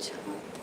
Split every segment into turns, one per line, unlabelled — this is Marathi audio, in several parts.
çaldı.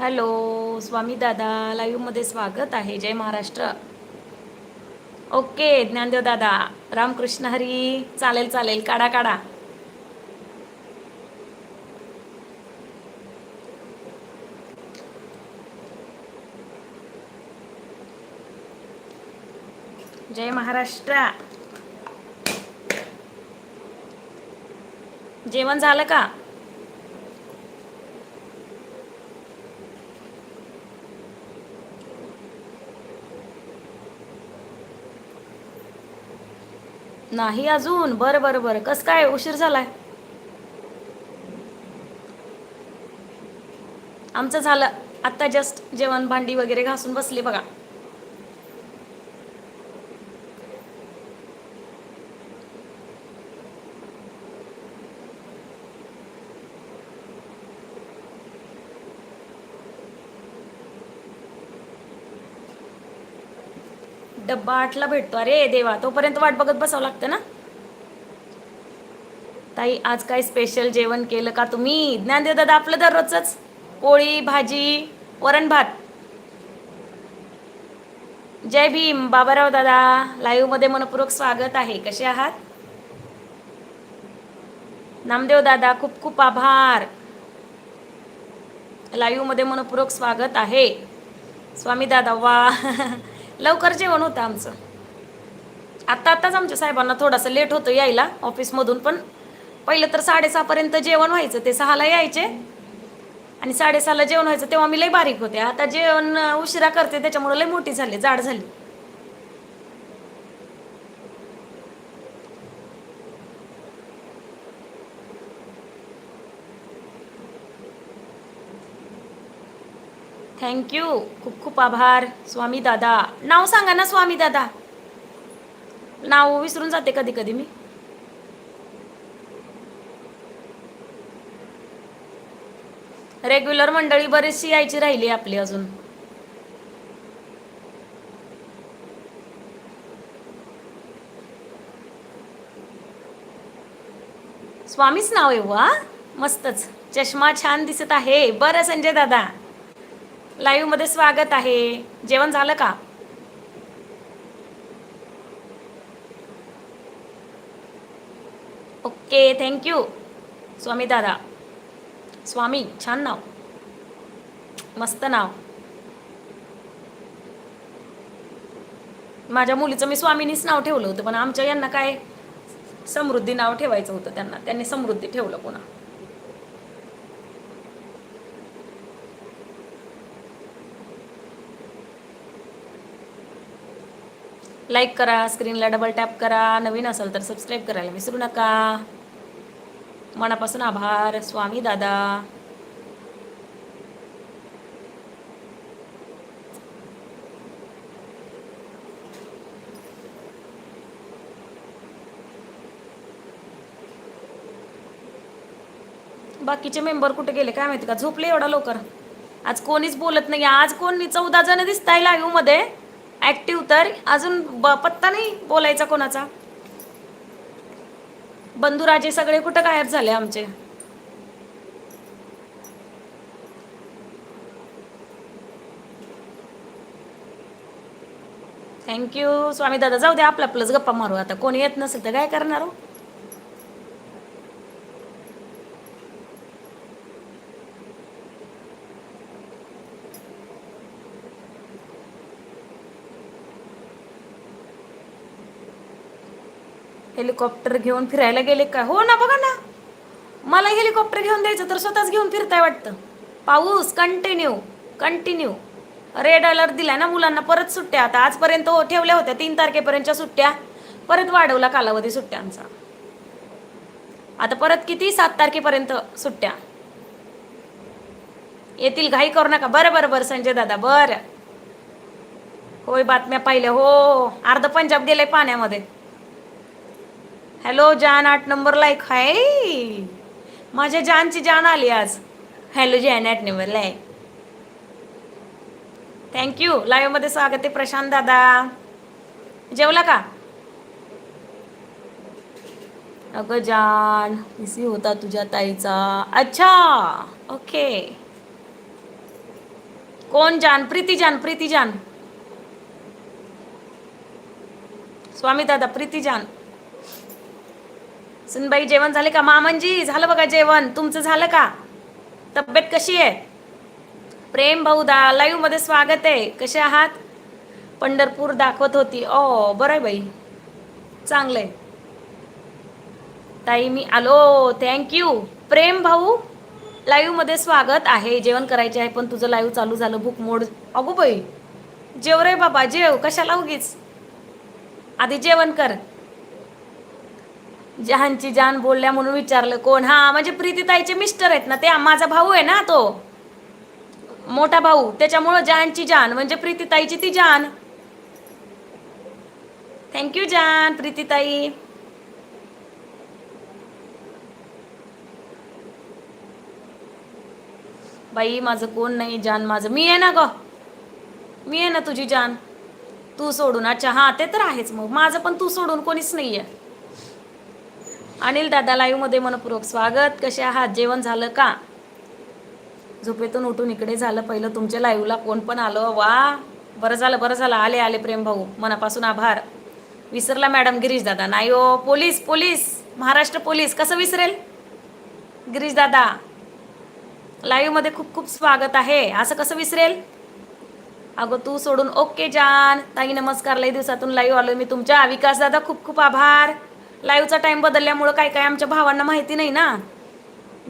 हॅलो स्वामी दादा लाईव्हमध्ये स्वागत आहे. जय महाराष्ट्र. ओके ज्ञानदेव दादा. रामकृष्ण हरी. चालेल चालेल. काढा काढा. जय महाराष्ट्र. जेवण झालं का? नाही अजून. बरं बरं बरं. कसं काय? उशीर झालाय. आमचं झालं. आत्ता जस्ट जेवण भांडी वगैरे घासून बसले बघा. डब्बा आठला भेटतो. अरे देवा तोपर्यंत वाट बघत बसावं लागतं ना? ताई आज काय स्पेशल जेवण केलं का तुम्ही? ज्ञानदेव दादा आपलं दररोजच पोळी भाजी वरण भात. जय भीम बाबाराव दादा लाईव्हमध्ये मनपूर्वक स्वागत आहे. कसे आहात? नामदेव दादा खूप खूप आभार. लाईव्हमध्ये मनपूर्वक स्वागत आहे. स्वामी दादा वा. लवकर जेवण होतं आमचं. आत्ता आत्ताच आमच्या साहेबांना थोडासा लेट होतं यायला ऑफिसमधून पण पहिलं तर साडेसहापर्यंत जेवण व्हायचं ते सहाला यायचे. आणि साडेसहाला जेवण व्हायचं तेव्हा मी लई बारीक होते. आता जेवण उशिरा करते त्याच्यामुळे लई मोठी झाली जाड झाली. थँक्यू खूप खूप आभार. स्वामी दादा. नाव सांगा ना स्वामी दादा. नाव विसरून जाते कधी कधी मी. रेग्युलर मंडळी बरीचशी यायची राहिली आपली अजून. स्वामीच नाव आहे वा. मस्तच. चष्मा छान दिसत आहे. बरं संजय दादा. लाईव्हमध्ये स्वागत आहे. जेवण झालं का? ओके थँक्यू स्वामी दादा. स्वामी छान नाव. मस्त नाव. माझ्या मुलीचं मी स्वामीनीच नाव ठेवलं होतं पण आमच्या यांना काय समृद्धी नाव ठेवायचं होतं त्यांना. त्यांनी समृद्धी ठेवलं पुन्हा. लाईक करा स्क्रीनला डबल टॅप करा नवीन असेल तर सबस्क्राईब करायला विसरू नका. मनापासून आभार स्वामी दादा. बाकीचे मेंबर कुठे गेले काय माहिती का? झोपले एवढा लवकर. आज कोणीच बोलत नाही आज कोणी? चौदा जण दिसताय लाईव्हमध्ये. ऍक्टिव्ह तर. अजून ब- पत्ता नाही बोलायचा कोणाचा. बंधुराजे सगळे कुठं गायब झाले आमचे? थँक्यू स्वामी दादा जाऊ दे आपलं आपलंच गप्पा मारू. आता कोणी येत नसेल तर काय करणार हो? हेलिकॉप्टर घेऊन फिरायला गेले का? हो ना बघा ना. मला हेलिकॉप्टर घेऊन द्यायचं तर स्वतःच घेऊन फिरताय वाटतं. पाऊस कंटिन्यू कंटिन्यू रेड अलर्ट दिलाय ना मुलांना परत सुट्ट्या. आता आजपर्यंत हो ठेवल्या होत्या तीन तारखेपर्यंतच्या सुट्ट्या. परत वाढवला कालावधी सुट्ट्यांचा. आता परत किती? सात तारखेपर्यंत सुट्ट्या. येतील घाई करू नका. बरं बरं बरं संजय दादा बरं. होय बातम्या पाहिल्या. हो. हो, हो. अर्ध पंजाब गेलंय पाण्यामध्ये. हॅलो जान आठ नंबरला एक हाय. माझ्या जानची जान आली आज. हॅलो जान आठ नंबरला आहे. थँक्यू लाईव्हमध्ये स्वागत आहे प्रशांत दादा. जेवला का? अगं जान इसी होता तुझ्या ताईचा. अच्छा ओके कोण जान? प्रीती जान प्रीती जान. स्वामी दादा प्रीती जान. सुनबाई जेवण झाले का? मामनजी झालं बघा जेवण. तुमचं झालं का? तब्येत कशी आहे? प्रेम भाऊदा लाईव्हमध्ये स्वागत आहे. कसे आहात? पंढरपूर दाखवत होती. ओ बरं आहे बाई. चांगलंय. ताई मी आलो. थँक्यू प्रेम भाऊ लाईव्हमध्ये स्वागत आहे. जेवण करायचे आहे पण तुझं लाईव्ह चालू झालं. भूक मोड. अगो बाई. जेव रे बाबा जेव. कशाला उगीच? आधी जेवण कर. जहानची जान बोलल्या म्हणून विचारलं कोण? हा म्हणजे प्रीतीताईचे मिस्टर आहेत ना ते माझा भाऊ आहे ना तो. मोठा भाऊ त्याच्यामुळं जहानची जान म्हणजे प्रीतीताईची ती जान. थँक्यू जान प्रीतीताई. बाई माझं कोण नाही जान माझं मी आहे ना ग. मी आहे ना तुझी जान. तू सोडून अच्छा हा ते तर आहेच मग. माझं पण तू सोडून कोणीच नाही आहे अनिल दादा लाईव्हमध्ये मनपूर्वक स्वागत. कसे आहात? जेवण झालं का? झोपेतून उठून इकडे झालं. पहिलं तुमच्या लाईव्हला कोण पण आलं. वा! बरं झालं बरं झालं. आले आले प्रेम भाऊ. मनापासून आभार. विसरला मॅडम गिरीश दादा. नाही ओ पोलीस पोलीस. महाराष्ट्र पोलीस. कसं विसरेल? गिरीश दादा. लाईव्हमध्ये खूप खूप स्वागत आहे. असं कसं विसरेल? अगं तू सोडून ओके जान. ताई नमस्कार. लई दिवसातून लाईव्ह आलो मी तुमच्या. विकास दादा खूप खूप आभार. लाईव्हचा टाईम बदलल्यामुळं काय काय आमच्या भावांना माहिती नाही ना?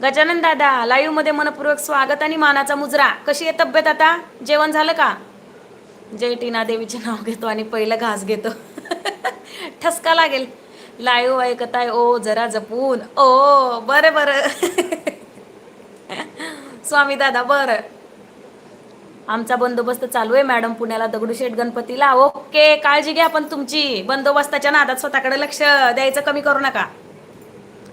गजानन दादा लाईव्हमध्ये मनपूर्वक स्वागत आणि मानाचा मुजरा. कशी आहे तब्येत आता? जेवण झालं का? जय टीना देवीचे नाव घेतो आणि पहिलं घास घेतो. ठसका लागेल. लाईव्ह ऐकताय ओ जरा जपून. ओ बरं बरं. स्वामी दादा बरं. आमचा बंदोबस्त चालू आहे मॅडम पुण्याला दगडूशेठ गणपतीला. ओके काळजी घ्या पण तुमची. बंदोबस्ताच्या नादात स्वतःकडे लक्ष द्यायचं कमी करू नका.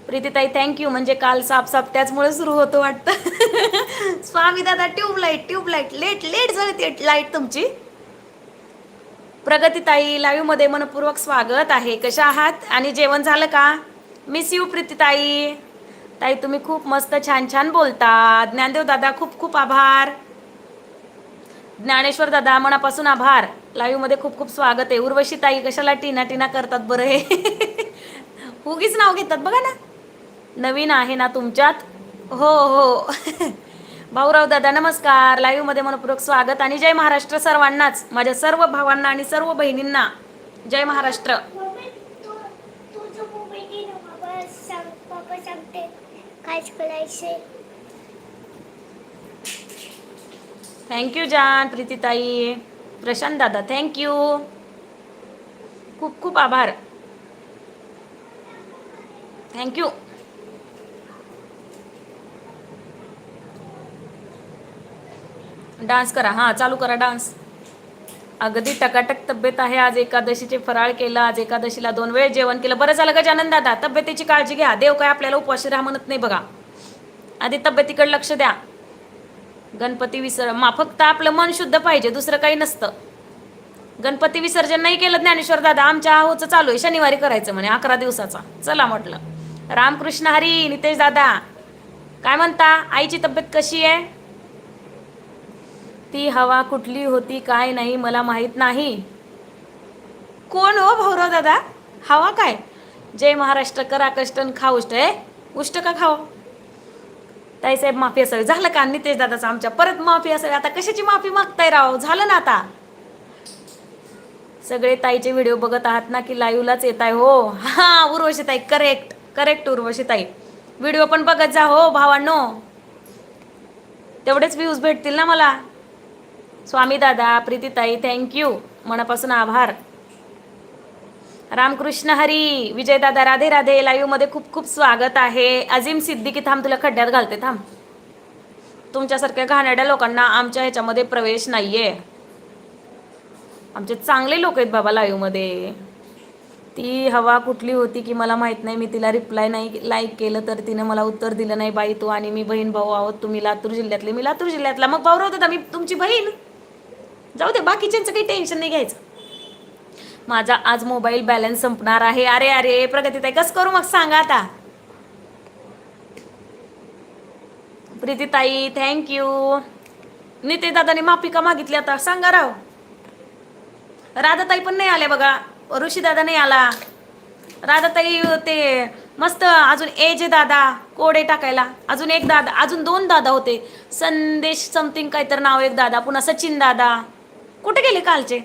प्रीतीताई थँक्यू म्हणजे काल साप त्याचमुळे सुरू होतो वाटतं. स्वामी दादा ट्यूबलाईट ट्यूबलाईट. लेट लेट झाली लाइट तुमची. प्रगतीताई लाईव्हमध्ये मनपूर्वक स्वागत आहे. कशा आहात? आणि जेवण झालं का? मिस यू प्रीतीताई. ताई तुम्ही खूप मस्त छान छान बोलता. ज्ञानदेव दादा खूप खूप आभार. ज्ञानेश्वर दादा मनापासून आभार. लाईव्हमध्ये खूप खूप स्वागत आहे. उर्वशी ताई कशाला टीना टीना करतात बरं हे? उगीच नाव घेतात बघा ना. नवीन आहे ना तुमच्यात? हो हो. भाऊराव दादा नमस्कार. लाईव्हमध्ये मनपूर्वक स्वागत आणि जय महाराष्ट्र सर्वांनाच माझ्या सर्व भावांना आणि सर्व बहिणींना. जय महाराष्ट्र.
काय तू तुझं मोबाईल दे ना बाबा सांग पप्पा सांगते कायच करायचंय
थँक्यू जान प्रीतीताई प्रशांत दादा थँक्यू खूप खूप आभार थँक्यू डान्स करा. हां चालू करा डान्स अगदी टकाटक तब्येत आहे. आज एकादशीचे फराळ केलं. आज एकादशीला दोन वेळ जेवण केलं. बरं झालं गजानन दादा? तब्येतीची काळजी घ्या. देव काय आपल्याला उपवाशी राहा म्हणत नाही बघा. आधी तब्येतीकडे लक्ष द्या. गणपती विसर्जन मा फक्त आपलं मन शुद्ध पाहिजे दुसरं काही नसतं. गणपती विसर्जन नाही केलं ज्ञानेश्वर दादा आमच्या आहोचं चालू आहे शनिवारी करायचं म्हणे अकरा दिवसाचा. चला म्हटलं. रामकृष्ण हरी नितेश दादा. काय म्हणता? आईची तब्येत कशी आहे? ती हवा कुठली होती काय नाही मला माहीत नाही. कोण हो भाऊराव दादा? हवा काय? जय महाराष्ट्र करा कष्टन खा उष्ट. आहे उष्ट का खाव? ताईसाहेब माफी असावी. झालं का नितेश दादाचं आमच्या? परत माफी असावी. आता कशाची माफी मागताय राव? झालं ना आता. सगळे ताईचे व्हिडिओ बघत आहात ना की लाईव्हलाच येत आहे हो. हा उर्वशी ताई करेक्ट करेक्ट उर्वशी ताई. व्हिडिओ पण बघत जा हो भावांनो. तेवढेच व्ह्यूज भेटतील ना मला. स्वामी दादा प्रीतीताई थँक्यू मनापासून आभार. रामकृष्ण हरी विजयदादा राधे राधे लाईव्हमध्ये खूप खूप स्वागत आहे. अजिम सिद्दीकी थांब तुला खड्ड्यात घालते थांब. तुमच्यासारख्या घाणाड्या लोकांना आमच्या ह्याच्यामध्ये प्रवेश नाहीये. आमचे चांगले लोक आहेत बाबा लाईव्हमध्ये ती हवा कुठली होती की मला माहीत नाही मी तिला रिप्लाय नाही लाईक केलं तर तिने मला उत्तर दिलं नाही बाई तू आणि मी बहीण भाऊ आहोत तुम्ही लातूर जिल्ह्यातले मी लातूर जिल्ह्यातला. मग भाऊ होता मी तुमची बहीण. जाऊ दे बाकीच्यांचं काही टेन्शन नाही घ्यायचं. माझा आज मोबाईल बॅलन्स संपणार आहे. अरे अरे प्रगतीताई कसं करू मग? सांगा आता. प्रीतीताई थँक्यू निते दादाने माफी का मागितली आता? सांगा राव. राधाताई पण नाही आल्या बघा. ऋषी दादा नाही आला. राधाताई ते मस्त अजून एज जे दादा कोडे टाकायला. अजून एक दादा अजून दोन दादा होते. संदेश समथिंग काहीतरी नाव एक दादा पुन्हा सचिन दादा. कुठे गेले कालचे?